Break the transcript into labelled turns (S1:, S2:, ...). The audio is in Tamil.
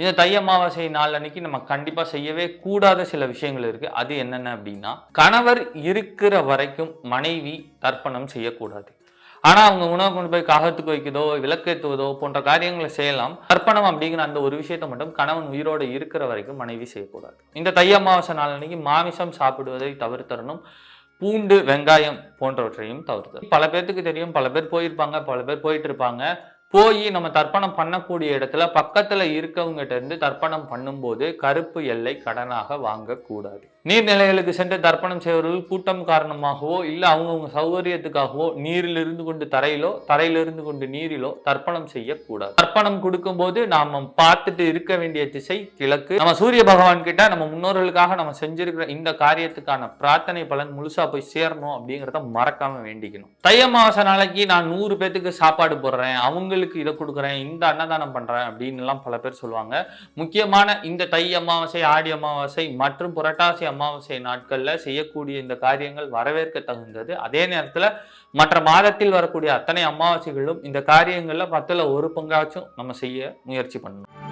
S1: இந்த தை அமாவாசை நாள் அன்னைக்கு நம்ம கண்டிப்பா செய்யவே கூடாத சில விஷயங்கள் இருக்கு. அது என்னென்ன அப்படின்னா கணவர் இருக்கிற வரைக்கும் மனைவி தர்ப்பணம் செய்யக்கூடாது. ஆனால் அவங்க உணவு கொண்டு போய் காகத்துக்கு வைக்கதோ விளக்கேற்றுவதோ போன்ற காரியங்களை செய்யலாம். தர்ப்பணம் அப்படிங்கிற அந்த ஒரு விஷயத்தை மட்டும் கணவன் உயிரோடு இருக்கிற வரைக்கும் மனைவி செய்யக்கூடாது. இந்த தை அமாவாசை நாள் அன்னைக்கு மாமிசம் சாப்பிடுவதை தவிர்த்தரணும். பூண்டு வெங்காயம் போன்றவற்றையும் தவிர்த்து பல பேர்த்துக்கு தெரியும். பல பேர் போயிருப்பாங்க. பல பேர் போயிட்டு இருப்பாங்க. போய் நம்ம தர்ப்பணம் பண்ணக்கூடிய இடத்துல பக்கத்தில் இருக்கவங்ககிட்ட இருந்து தர்ப்பணம் பண்ணும்போது கருப்பு எல்லை கடனாக வாங்கக்கூடாது. நீர்நிலைகளுக்கு சென்று தர்ப்பணம் செய்வர்கள் கூட்டம் காரணமாகவோ இல்லை அவங்கவுங்க சௌகரியத்துக்காகவோ நீரில் இருந்து கொண்டு தரையிலோ தரையிலிருந்து கொண்டு நீரிலோ தர்ப்பணம் செய்யக்கூடாது. தர்ப்பணம் கொடுக்கும்போது நாம பார்த்துட்டு இருக்க வேண்டிய திசை கிழக்கு. நம்ம சூரிய பகவான் கிட்ட நம்ம முன்னோர்களுக்காக நம்ம செஞ்சிருக்கிற இந்த காரியத்துக்கான பிரார்த்தனை பலன் முழுசா போய் சேரணும் அப்படிங்கிறத மறக்காம வேண்டிக்கணும். தை அமாவாசை நாளைக்கு நான் நூறு பேத்துக்கு சாப்பாடு போடுறேன் அவங்களுக்கு இதை கொடுக்குறேன் இந்த அன்னதானம் பண்றேன் அப்படின்னு எல்லாம் பல பேர் சொல்லுவாங்க. முக்கியமான இந்த தை அமாவாசை ஆடி அமாவாசை மற்றும் புரட்டாசி அமாவாசை நாட்கள்ல செய்யக்கூடிய இந்த காரியங்கள் வரவேற்க தகுந்தது. அதே நேரத்துல மற்ற மாதத்தில் வரக்கூடிய அத்தனை அமாவாசைகளும் இந்த காரியங்கள்ல பத்தில் ஒரு பங்காச்சும் நம்ம செய்ய முயற்சி பண்ணணும்.